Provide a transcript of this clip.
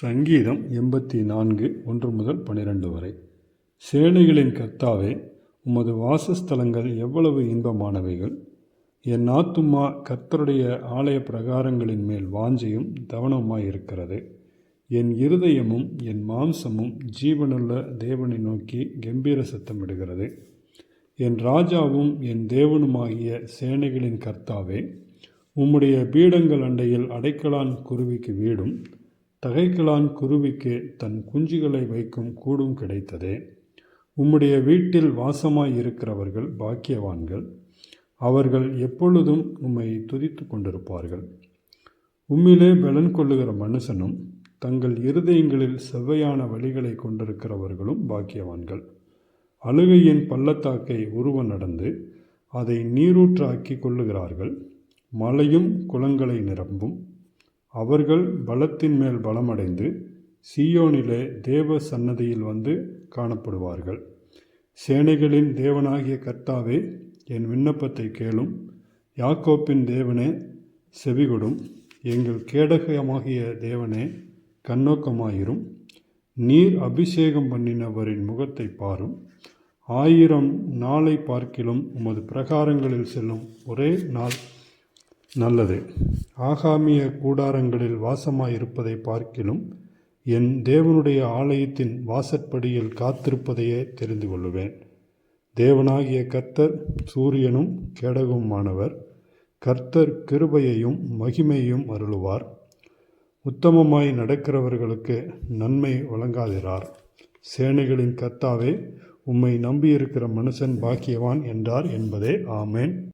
சங்கீதம் எண்பத்தி நான்கு ஒன்று முதல் பன்னிரண்டு வரை. சேனைகளின் கர்த்தாவே உமது வாசஸ்தலங்கள் எவ்வளவு இன்பமானவைகள். என் ஆத்துமா கர்த்தருடைய ஆலய பிரகாரங்களின் மேல் வாஞ்சியும் தவனமாயிருக்கிறது என் இருதயமும் என் மாம்சமும் ஜீவனுள்ள தேவனை நோக்கி கம்பீர சத்தமிடுகிறது. என் ராஜாவும் என் தேவனுமாகிய சேனைகளின் கர்த்தாவே உம்முடைய பீடங்கள் அண்டையில் அடைக்கலான் குருவிக்கு வீடும். தகைக்கலான் குருவிக்கு தன் குஞ்சுகளை வைக்கும் கூடும் கிடைத்ததே. உம்முடைய வீட்டில் வாசமாய் இருக்கிறவர்கள் பாக்கியவான்கள். அவர்கள் எப்பொழுதும் உம்மை துதித்து கொண்டிருப்பார்கள். உம்மிலே பலன் கொள்ளுகிற மனுஷனும் தங்கள் இருதயங்களில் செவ்வையான வழிகளை கொண்டிருக்கிறவர்களும் பாக்கியவான்கள். அழுகையின் பள்ளத்தாக்கை உருவ நடந்து அதை நீரூற்றாக்கி கொள்ளுகிறார்கள். மலையும் குளங்களை நிரம்பும் அவர்கள் பலத்தின் மேல் பலமடைந்து சீயோனிலே தேவ சன்னதியில் வந்து காணப்படுவார்கள். சேனைகளின் தேவனாகிய கர்த்தாவே என் விண்ணப்பத்தை கேளும். யாக்கோப்பின் தேவனே செவிகொடும். எங்கள் கேடகமாகிய தேவனே கண்ணோக்கமாயிரும். நீர் அபிஷேகம் பண்ணினவரின் முகத்தை பாரும். ஆயிரம் நாளை பார்க்கிலும் உமது பிரகாரங்களில் செல்லும் ஒரே நாள் நல்லது. ஆகாமிய கூடாரங்களில் வாசமாயிருப்பதை பார்க்கிலும் என் தேவனுடைய ஆலயத்தின் வாசற்படியில் காத்திருப்பதையே தெரிந்து கொள்ளுவேன். தேவனாகிய கர்த்தர் சூரியனும் கேடகுமானவர் கர்த்தர் கிருபையையும் மகிமையையும் அருளுவார். உத்தமமாய் நடக்கிறவர்களுக்கு நன்மை வழங்காதிரார். சேனைகளின் கர்த்தாவே உம்மை நம்பியிருக்கிற மனுஷன் பாக்கியவான் என்றார் என்பதே. ஆமேன்.